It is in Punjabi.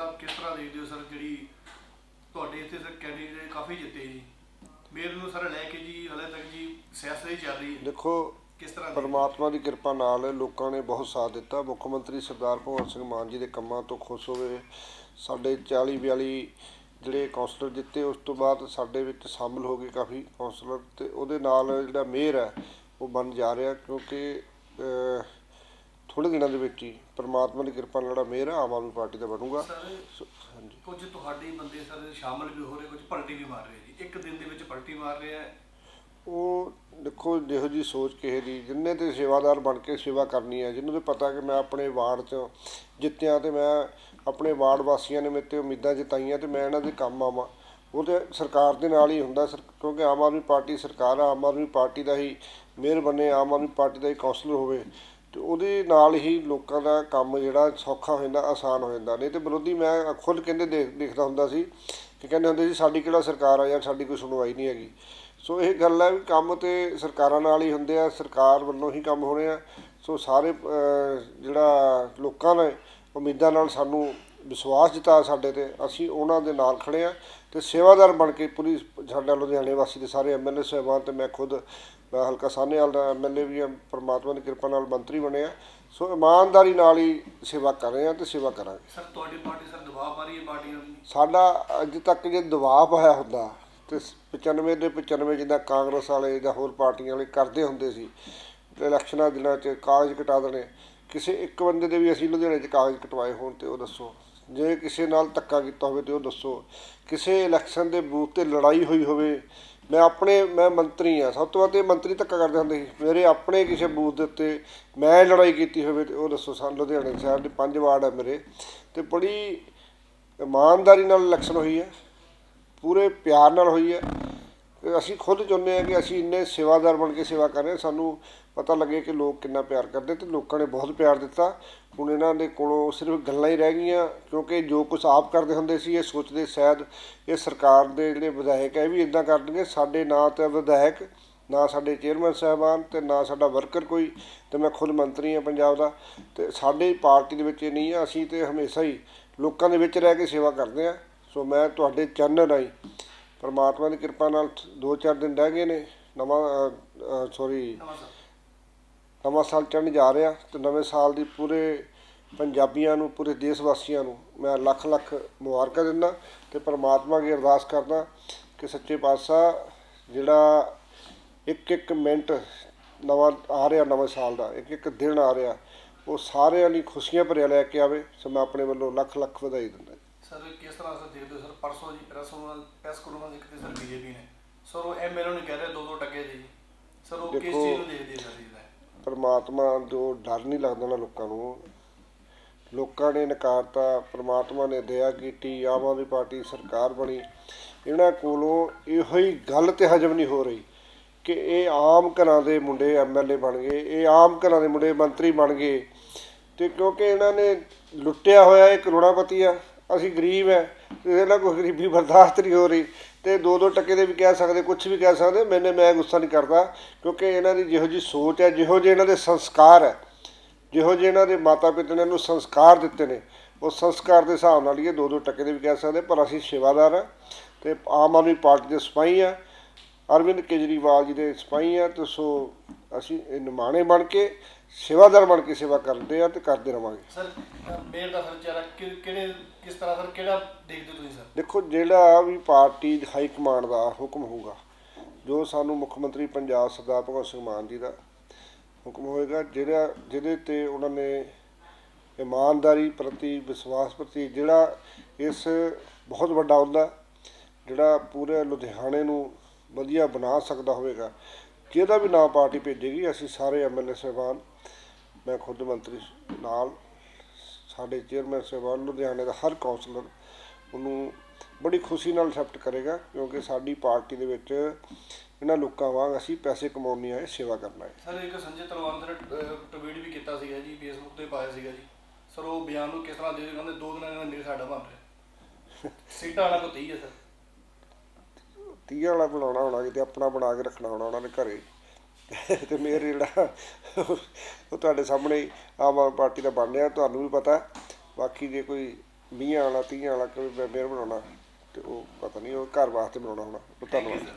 ਸਾਹਿਬ ਕਿਸ ਤਰ੍ਹਾਂ ਦੇਖਦੇ ਹੋ ਸਰ ਜਿਹੜੀ ਤੁਹਾਡੇ ਇੱਥੇ ਸਰ ਕੈਂਡੀਡੇਟ ਕਾਫੀ ਜਿੱਤੇ ਜੀ। ਮੇਰ ਨੂੰ ਸਰ ਲੈ ਕੇ ਜੀ ਹਲੇ ਤੱਕ ਜੀ ਸਿਆਸਤ ਹੀ ਚੱਲ ਰਹੀ। ਹੈ ਦੇਖੋ ਕਿਸ ਤਰ੍ਹਾਂ ਪਰਮਾਤਮਾ ਦੀ ਕਿਰਪਾ ਨਾਲ ਲੋਕਾਂ ਨੇ ਬਹੁਤ ਸਾਥ ਦਿੱਤਾ। ਮੁੱਖ ਮੰਤਰੀ ਸਰਦਾਰ ਭਗਵੰਤ ਸਿੰਘ ਮਾਨ ਜੀ ਦੇ ਕੰਮਾਂ ਤੋਂ ਖੁਸ਼ ਹੋਵੇ। ਸਾਡੇ 40 42 ਜਿਹੜੇ ਕਾਉਂਸਲਰ ਜਿੱਤੇ ਉਸ ਤੋਂ ਬਾਅਦ ਸਾਡੇ ਵਿੱਚ ਸ਼ਾਮਲ ਹੋ ਗਏ ਕਾਫੀ ਕਾਉਂਸਲਰ ਤੇ ਉਹਦੇ ਨਾਲ ਜਿਹੜਾ ਮੇਅਰ ਹੈ ਉਹ ਬਣ ਜਾ ਰਿਹਾ ਕਿਉਂਕਿ ਥੋੜੇ ਦਿਨਾਂ ਦੇ ਵਿੱਚ ਹੀ ਪਰਮਾਤਮਾ ਦੀ ਕਿਰਪਾ ਨਾਲ ਜਿਹੜਾ ਮੇਅਰ ਆਮ ਆਦਮੀ ਪਾਰਟੀ ਦਾ ਬਣੂਗਾ। ਸਰ ਸੋ- ਹਾਂਜੀ। ਕੁਝ ਤੁਹਾਡੇ ਬੰਦੇ ਸਰ ਸ਼ਾਮਲ ਵੀ ਹੋ ਰਹੇ ਕੁਝ ਪਲਟੀ ਵੀ ਮਾਰ ਰਹੇ ਜੀ। ਇੱਕ ਦਿਨ ਦੇ ਵਿੱਚ ਪਲਟੀ ਮਾਰ ਰਹੇ ਆ ਉਹ ਦੇਖੋ ਜਿਹੋ ਜੀ ਸੋਚ ਕਿਸੇ ਦੀ ਜਿੰਨੇ ਤੇ ਸੇਵਾਦਾਰ ਬਣ ਕੇ ਸੇਵਾ ਕਰਨੀ ਹੈ ਜਿਹਨੂੰ ਤੇ ਪਤਾ ਕਿ ਮੈਂ ਆਪਣੇ ਵਾਰਡ 'ਚ ਜਿੱਤਿਆ ਤੇ ਮੈਂ ਆਪਣੇ ਵਾਰਡ ਵਾਸੀਆਂ ਨੇ ਮੇਰੇ ਤੇ ਉਮੀਦਾਂ ਜਤਾਈਆਂ ਤੇ ਮੈਂ ਇਹਨਾਂ ਦੇ ਕੰਮ ਆਵਾਂ। ਉਹ ਤੇ ਸਰਕਾਰ ਦੇ ਨਾਲ ਹੀ ਹੁੰਦਾ ਸਰ ਕਿਉਂਕਿ ਆਮ ਆਦਮੀ ਪਾਰਟੀ ਸਰਕਾਰ ਆ ਆਮ ਆਦਮੀ ਪਾਰਟੀ ਦਾ ਹੀ ਮੇਅਰ ਬਣੇ ਆਮ ਆਦਮੀ ਪਾਰਟੀ ਦਾ ਹੀ ਕਾਉਂਸਲਰ ਹੋਵੇ। ਤੇ ਉਹਦੇ ਨਾਲ ਹੀ ਲੋਕਾਂ ਦਾ ਕੰਮ ਜਿਹੜਾ ਸੌਖਾ ਹੋ ਜਾਂਦਾ, ਆਸਾਨ ਹੋ ਜਾਂਦਾ। ਨਹੀਂ ਤੇ ਵਿਰੋਧੀ ਮੈਂ ਖੁਦ ਕਹਿੰਦੇ ਦੇਖ, ਦੇਖਦਾ ਹੁੰਦਾ ਸੀ ਕਿ ਕਹਿੰਦੇ ਹੁੰਦੇ ਸੀ, ਸਾਡੀ ਕਿਹੜਾ ਸਰਕਾਰ ਆ ਜਾਂ ਸਾਡੀ ਕੋਈ ਸੁਣਵਾਈ ਨਹੀਂ ਹੈਗੀ। ਸੋ ਇਹ ਗੱਲ ਹੈ ਵੀ ਕੰਮ ਤੇ ਸਰਕਾਰਾਂ ਨਾਲ ਹੀ ਹੁੰਦੇ ਆ, ਸਰਕਾਰ ਵੱਲੋਂ ਹੀ ਕੰਮ ਹੋਣੇ ਆ ਸੋ ਸਾਰੇ ਜਿਹੜਾ ਲੋਕਾਂ ਨੇ ਉਮੀਦਾਂ ਨਾਲ ਸਾਨੂੰ ਵਿਸ਼ਵਾਸ ਜਤਾ ਸਾਡੇ ਤੇ ਅਸੀਂ ਉਹਨਾਂ ਦੇ ਨਾਲ ਖੜੇ ਆ ਤੇ ਸੇਵਾਦਾਰ ਬਣ ਕੇ ਪੂਰੀ ਸਾਡਾ ਲੁਧਿਆਣੇ ਵਾਸੀ ਦੇ ਸਾਰੇ ਐਮਐਲਏ ਸਾਹਿਬਾਨ ਤੇ ਮੈਂ ਖੁਦ ਮੈਂ ਹਲਕਾ ਸਾਹਨੇਵਾਲ ਦਾ ਐਮਐਲਏ ਵੀ ਹਾਂ ਪਰਮਾਤਮਾ ਦੀ ਕਿਰਪਾ ਨਾਲ ਮੰਤਰੀ ਬਣਿਆ ਸੋ ਇਮਾਨਦਾਰੀ ਨਾਲ ਹੀ ਸੇਵਾ ਕਰ ਰਹੇ ਆ ਤੇ ਸੇਵਾ ਕਰਾਂਗੇ। ਸਰ ਤੁਹਾਡੀ ਪਾਰਟੀ ਸਰ ਦਬਾਅ ਪਾ ਰਹੀ ਹੈ ਪਾਰਟੀਆਂ ਸਾਡਾ ਅੱਜ ਤੱਕ ਜੇ ਦਬਾਅ ਪਾਇਆ ਹੁੰਦਾ ਤੇ 95 ਦੇ 95 ਜਿੱਦਾਂ ਕਾਂਗਰਸ ਵਾਲੇ ਜਾਂ ਹੋਰ ਪਾਰਟੀਆਂ ਵਾਲੇ ਕਰਦੇ ਹੁੰਦੇ ਸੀ ਇਲੈਕਸ਼ਨਾਂ ਦਿਨਾਂ 'ਚ ਕਾਗਜ਼ ਕਟਾ ਦੇਣੇ ਕਿਸੇ ਇੱਕ ਬੰਦੇ ਦੇ ਵੀ ਅਸੀਂ ਲੁਧਿਆਣੇ 'ਚ ਕਾਗਜ਼ ਕਟਵਾਏ ਹੋਣ ਤੇ ਉਹ ਦੱਸੋ। ਜੇ ਕਿਸੇ ਨਾਲ ਧੱਕਾ ਕੀਤਾ ਹੋਵੇ ਤੇ ਉਹ ਦੱਸੋ। ਕਿਸੇ ਇਲੈਕਸ਼ਨ ਦੇ ਬੂਥ ਤੇ ਲੜਾਈ ਹੋਈ ਹੋਵੇ, ਮੈਂ ਆਪਣੇ, ਮੈਂ ਮੰਤਰੀ ਆ ਸਭ ਤੋਂ ਵੱਧ ਇਹ ਮੰਤਰੀ ਧੱਕਾ ਕਰਦੇ ਹੁੰਦੇ ਸੀ। ਮੇਰੇ ਆਪਣੇ ਕਿਸੇ ਬੂਥ ਦੇ ਉੱਤੇ ਮੈਂ ਲੜਾਈ ਕੀਤੀ ਹੋਵੇ ਤੇ ਉਹ ਦੱਸੋ ਸਾਨੂੰ ਲੁਧਿਆਣੇ ਸ਼ਹਿਰ ਦੇ ਪੰਜ ਵਾਰਡ ਆ ਮੇਰੇ। ਤੇ ਬੜੀ ਇਮਾਨਦਾਰੀ ਨਾਲ ਇਲੈਕਸ਼ਨ ਹੋਈ ਹੈ। ਪੂਰੇ ਪਿਆਰ ਨਾਲ ਹੋਈ ਹੈ। ਤੇ ਅਸੀਂ ਖੁਦ ਚਾਹੁੰਦੇ ਹਾਂ ਕਿ ਅਸੀਂ ਇੰਨੇ ਸੇਵਾਦਾਰ ਬਣ ਕੇ ਸੇਵਾ ਕਰ ਰਹੇ ਹਾਂ। ਸਾਨੂੰ ਪਤਾ ਲੱਗੇ ਕਿ ਲੋਕ ਕਿੰਨਾ ਪਿਆਰ ਕਰਦੇ ਤੇ ਲੋਕਾਂ ਨੇ ਬਹੁਤ ਪਿਆਰ ਦਿੱਤਾ। ਹੁਣ ਇਹਨਾਂ ਦੇ ਕੋਲੋਂ ਸਿਰਫ ਗੱਲਾਂ ਹੀ ਰਹਿ ਗਈਆਂ, ਕਿਉਂਕਿ ਜੋ ਕੁਝ ਆਪ ਕਰਦੇ ਹੁੰਦੇ ਸੀ, ਇਹ ਸੋਚਦੇ ਸ਼ਾਇਦ ਇਹ ਸਰਕਾਰ ਦੇ ਜਿਹੜੇ ਵਿਧਾਇਕ ਹੈ ਇਹ ਵੀ ਇਦਾਂ ਕਰ ਦੇਣਗੇ ਸਾਡੇ ਨਾਂ ਤੇ ਵਿਧਾਇਕ, ਨਾ ਸਾਡੇ ਚੇਅਰਮੈਨ ਸਾਹਿਬਾਨ ਤੇ ਨਾ ਸਾਡਾ ਵਰਕਰ ਕੋਈ, ਤੇ ਮੈਂ ਖੁਦ ਮੰਤਰੀ ਹਾਂ ਪੰਜਾਬ ਦਾ। ਤੇ ਸਾਡੇ ਪਾਰਟੀ ਦੇ ਵਿੱਚ ਇਹ ਨਹੀਂ ਆ, ਅਸੀਂ ਤੇ ਹਮੇਸ਼ਾ ਹੀ ਲੋਕਾਂ ਦੇ ਵਿੱਚ ਰਹਿ ਕੇ ਸੇਵਾ ਕਰਦੇ ਹਾਂ। ਸੋ ਮੈਂ ਤੁਹਾਡੇ ਚੈਨਲ ਰਾਹੀਂ ਪਰਮਾਤਮਾ ਦੀ ਕਿਰਪਾ ਨਾਲ ਦੋ ਚਾਰ ਦਿਨ ਰਹਿ ਗਏ ਨੇ ਨਵਾਂ ਸੌਰੀ ਨਵਾਂ ਸਰ ਨਵਾਂ ਸਾਲ ਚੜ੍ਹਨ ਜਾ ਰਿਹਾ ਤੇ ਨਵੇਂ ਸਾਲ ਦੀ ਪੂਰੇ ਪੰਜਾਬੀਆਂ ਨੂੰ ਪੂਰੇ ਦੇਸ਼ ਵਾਸੀਆਂ ਨੂੰ ਮੈਂ ਲੱਖ ਲੱਖ ਮੁਬਾਰਕਾਂ ਦਿੰਦਾ ਤੇ ਪਰਮਾਤਮਾ ਅੱਗੇ ਅਰਦਾਸ ਕਰਦਾ ਕਿ ਸੱਚੇ ਪਾਤਸ਼ਾਹ ਜਿਹੜਾ ਇੱਕ ਇੱਕ ਮਿੰਟ ਨਵਾਂ ਆ ਰਿਹਾ ਨਵੇਂ ਸਾਲ ਦਾ ਇੱਕ ਇੱਕ ਦਿਨ ਆ ਰਿਹਾ ਉਹ ਸਾਰਿਆਂ ਲਈ ਖੁਸ਼ੀਆਂ ਭਰਿਆ ਲੈ ਕੇ ਆਵੇ ਸੋ ਮੈਂ ਆਪਣੇ ਵੱਲੋਂ ਲੱਖ ਲੱਖ ਵਧਾਈ ਦਿੰਦਾ ਸਰ ਕਿਸ ਤਰ੍ਹਾਂ ਸਰ ਦੇਖਦੇ ਹੋ ਸਰ? ਪਰਸੋਂ ਜੀ ਪ੍ਰੈਸ ਪ੍ਰੈਸ ਕਾਨਫਰੰਸ ਇੱਕ ਤੇ ਸਰ ਬੀਜੇਪੀ ਨੇ। ਸਰ ਉਹ ਐਮਐਲਏ ਨੂੰ ਕਹਿ ਰਹੇ ਦੋ ਦੋ ਟਕੇ ਜੀ। ਸਰ ਉਹ ਕਿਸ ਦੇਖੋ- ਚੀਜ਼ ਨੂੰ ਦੇਖਦੇ ਸਰ ਇਹਦਾ ਪਰਮਾਤਮਾ ਜੋ ਡਰ ਨਹੀਂ ਲੱਗਦਾ ਨਾ ਲੋਕਾਂ ਨੂੰ। ਲੋਕਾਂ ਨੇ ਨਕਾਰਤਾ ਪਰਮਾਤਮਾ ਨੇ ਦਇਆ ਕੀਤੀ ਆਮ ਆਦਮੀ ਪਾਰਟੀ ਸਰਕਾਰ ਬਣੀ। ਇਹਨਾਂ ਕੋਲੋਂ ਇਹੋ ਹੀ ਗੱਲ ਤੇ ਹਜਮ ਨਹੀਂ ਹੋ ਰਹੀ ਕਿ ਇਹ ਆਮ ਘਰਾਂ ਦੇ ਮੁੰਡੇ ਐਮਐਲਏ ਬਣ ਗਏ ਇਹ ਆਮ ਘਰਾਂ ਦੇ ਮੁੰਡੇ ਮੰਤਰੀ ਬਣ ਗਏ। ਤੇ ਕਿਉਂਕਿ ਇਹਨਾਂ ਨੇ ਲੁੱਟਿਆ ਹੋਇਆ ਇਹ ਕਰੋੜਾਪਤੀ ਆ ਅਸੀਂ ਗਰੀਬ ਹੈ ਤੇ ਇਹਨਾਂ ਕੋਈ ਗਰੀਬੀ ਬਰਦਾਸ਼ਤ ਨਹੀਂ ਹੋ ਰਹੀ। ਤੇ ਦੋ ਦੋ ਟੱਕੇ ਦੇ ਵੀ ਕਹਿ ਸਕਦੇ ਕੁਝ ਵੀ ਕਹਿ ਸਕਦੇ, ਮੈਨੇ ਮੈਂ ਗੁੱਸਾ ਨਹੀਂ ਕਰਦਾ, ਕਿਉਂਕਿ ਇਹਨਾਂ ਦੀ ਜਿਹੋ ਜੀ ਸੋਚ ਹੈ ਜਿਹੋ ਜਿਹੇ ਇਹਨਾਂ ਦੇ ਸੰਸਕਾਰ ਹੈ ਜਿਹੋ ਜਿਹੇ ਇਹਨਾਂ ਦੇ ਮਾਤਾ ਪਿਤਾ ਨੇ ਇਹਨੂੰ ਸੰਸਕਾਰ ਦਿੱਤੇ ਨੇ, ਉਹ ਸੰਸਕਾਰ ਦੇ ਹਿਸਾਬ ਨਾਲ ਹੀ ਇਹ ਦੋ ਦੋ ਟੱਕੇ ਦੇ ਵੀ ਕਹਿ ਸਕਦੇ, ਪਰ ਅਸੀਂ ਸੇਵਾਦਾਰ ਹਾਂ ਤੇ ਆਮ ਆਦਮੀ ਪਾਰਟੀ ਦੇ ਸਿਪਾਹੀ ਆ ਅਰਵਿੰਦ ਕੇਜਰੀਵਾਲ ਜੀ ਦੇ ਸਿਪਾਹੀ ਆ ਤੇ ਸੋ ਅਸੀਂ ਇਹ ਨਿਮਾਣੇ ਬਣ ਕੇ ਸੇਵਾਦਾਰ ਬਣ ਕੇ ਸੇਵਾ ਕਰਦੇ ਆ ਤੇ ਕਰਦੇ ਰਵਾਂਗੇ। ਸਰ ਮੇਰ ਦਾ ਸਰ ਚਿਹਰਾ ਕਿ- ਕਿਹੜੇ ਕਿਸ ਤਰ੍ਹਾਂ ਸਰ ਕਿਹੜਾ ਦੇਖਦੇ ਤੁਸੀਂ ਸਰ? ਦੇਖੋ ਜਿਹੜਾ ਵੀ ਪਾਰਟੀ ਹਾਈ ਕਮਾਂਡ ਦਾ ਹੁਕਮ ਹੋਊਗਾ ਜੋ ਸਾਨੂੰ ਮੁੱਖ ਮੰਤਰੀ ਪੰਜਾਬ ਸਰਦਾਰ ਭਗਵੰਤ ਸਿੰਘ ਮਾਨ ਜੀ ਦਾ ਹੁਕਮ ਹੋਏਗਾ ਜਿਹੜਾ ਜਿਹਦੇ ਤੇ ਉਹਨਾਂ ਨੇ ਇਮਾਨਦਾਰੀ ਪ੍ਰਤੀ ਵਿਸ਼ਵਾਸ ਪ੍ਰਤੀ ਜਿਹੜਾ ਇਸ ਬਹੁਤ ਵੱਡਾ ਹੁੰਦਾ ਜਿਹੜਾ ਪੂਰੇ ਲੁਧਿਆਣੇ ਨੂੰ ਵਧੀਆ ਬਣਾ ਸਕਦਾ ਹੋਵੇਗਾ ਜਿਹਦਾ ਵੀ ਨਾਂ ਪਾਰਟੀ ਭੇਜੇਗੀ ਅਸੀਂ ਸਾਰੇ ਐਮਐਲਏ ਸਾਹਿਬਾਨ ਮੈਂ ਖੁਦ ਮੰਤਰੀ ਨਾਲ ਸਾਡੇ ਚੇਅਰਮੈਨ ਸਾਹਿਬਾਨ ਲੁਧਿਆਣੇ ਦਾ ਹਰ ਕਾਉਂਸਲਰ ਉਹਨੂੰ ਬੜੀ ਖੁਸ਼ੀ ਨਾਲ ਐਕਸੈਪਟ ਕਰੇਗਾ ਕਿਉਂਕਿ ਸਾਡੀ ਪਾਰਟੀ ਦੇ ਵਿੱਚ ਇਹਨਾਂ ਲੋਕਾਂ ਵਾਂਗ ਅਸੀਂ ਪੈਸੇ ਕਮਾਉਣ ਨਹੀਂ ਆਏ ਸੇਵਾ ਕਰਨਾ ਹੈ। ਸਰ ਇੱਕ ਸੰਜੇ ਤਲਵਾਰ ਨੇ ਟਵੀਟ ਵੀ ਕੀਤਾ ਸੀਗਾ ਜੀ ਫੇਸਬੁੱਕ ਤੇ ਪਾਇਆ ਸੀਗਾ ਜੀ। ਸਰ ਉਹ ਬਿਆਨ ਨੂੰ ਕਿਸ ਤਰ੍ਹਾਂ ਦੇ ਕਹਿੰਦੇ ਦੋ ਦਿਨਾਂ ਦਾ ਮੇਰੇ ਸਾਡਾ ਬਣ ਰਿਹਾ। ਸੀਟਾਂ ਵਾਲਾ ਕੋ 30 ਹੈ ਸਰ। ਤੀਆਂ ਵਾਲਾ ਬਣਾਉਣਾ ਹੋਣਾ ਕਿਤੇ ਆਪਣਾ ਬਣਾ ਕੇ ਰੱਖਣਾ ਹੋਣਾ ਉਹਨਾਂ ਨੇ ਘਰੇ। ਤੇ ਮੇਰੇ ਜਿਹੜਾ, ਉਹ ਤੁਹਾਡੇ ਸਾਹਮਣੇ ਆਮ ਆਦਮੀ ਪਾਰਟੀ ਦਾ ਬਣ ਰਿਹਾ ਤੁਹਾਨੂੰ ਵੀ ਪਤਾ। ਬਾਕੀ ਜੇ ਕੋਈ 20 ਵਾਲਾ 30 ਵਾਲਾ ਕੋਈ ਮੇਅਰ ਬਣਾਉਣਾ, ਤੇ ਉਹ ਪਤਾ ਨਹੀਂ, ਉਹ ਘਰ ਵਾਸਤੇ ਬਣਾਉਣਾ ਹੋਣਾ। ਉਹ ਧੰਨਵਾਦ।